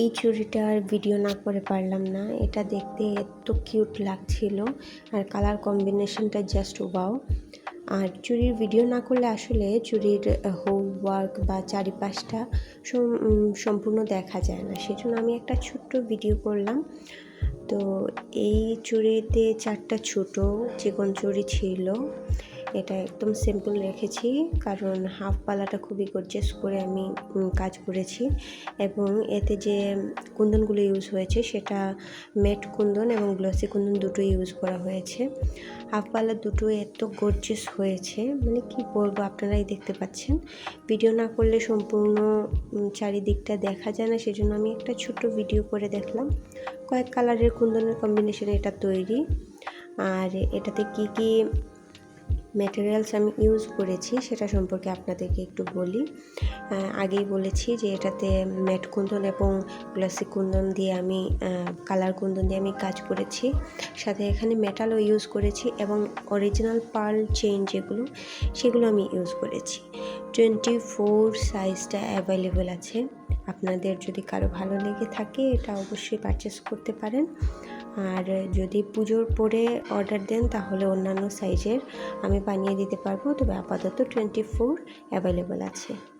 এই চুড়িটার ভিডিও না করে পারলাম না। এটা দেখতে এত কিউট লাগছিল। আর কালার কম্বিনেশনটা জাস্ট ওয়াও আর চুরির ভিডিও না করলে আসলে চুরির হোম ওয়ার্ক বা চারিপাশটা সম্পূর্ণ দেখা যায় না। সেজন্য আমি একটা ছোট্ট ভিডিও করলাম। তো এই চুড়িতে চারটা ছোট চিকন চুড়ি ছিল। এটা একদম সিম্পল রেখেছি, কারণ হাফ পালাটা খুবই গর্জেস করে আমি কাজ করেছি এবং এতে যে কুন্দনগুলো ইউজ হয়েছে সেটা মেট কুন্দন এবং গ্লসি কুন্দন দুটো ইউজ করা হয়েছে। হাফ পালা দুটো এত গর্জেস হয়েছে মানে কি বলব আপনারাই দেখতে পাচ্ছেন। ভিডিও না করলে সম্পূর্ণ চারিদিকটা দেখা যায় না, সেজন্য আমি একটা ছোট্ট ভিডিও করে দেখলাম। কয়েক কালারের কুন্দনের কম্বিনেশনে এটা তৈরি। আর এটাতে কি কি ম্যাটেরিয়ালস আমি ইউজ করেছি, সেটা সম্পর্কে আপনাদেরকে একটু বলি। আগেই বলেছি যে এটাতে ম্যাট কুন্দন এবং গ্লাসি কুন্দন দিয়ে আমি কালার কুন্দন দিয়ে আমি কাজ করেছি। সাথে এখানে মেটালও ইউজ করেছি এবং অরিজিনাল পার্ল চেইন যেগুলো, সেগুলো আমি ইউজ করেছি। টোয়েন্টি ফোর সাইজটা অ্যাভেলেবেল আছে। আপনাদের যদি কারও ভালো লেগে থাকে, এটা অবশ্যই পারচেস করতে পারেন। আর যদি পুজোর পরে অর্ডার দেন, তাহলে অন্যান্য সাইজের আমি বানিয়ে দিতে পারব। তবে আপাতত টোয়েন্টি ফোর অ্যাভেলেবেল আছে।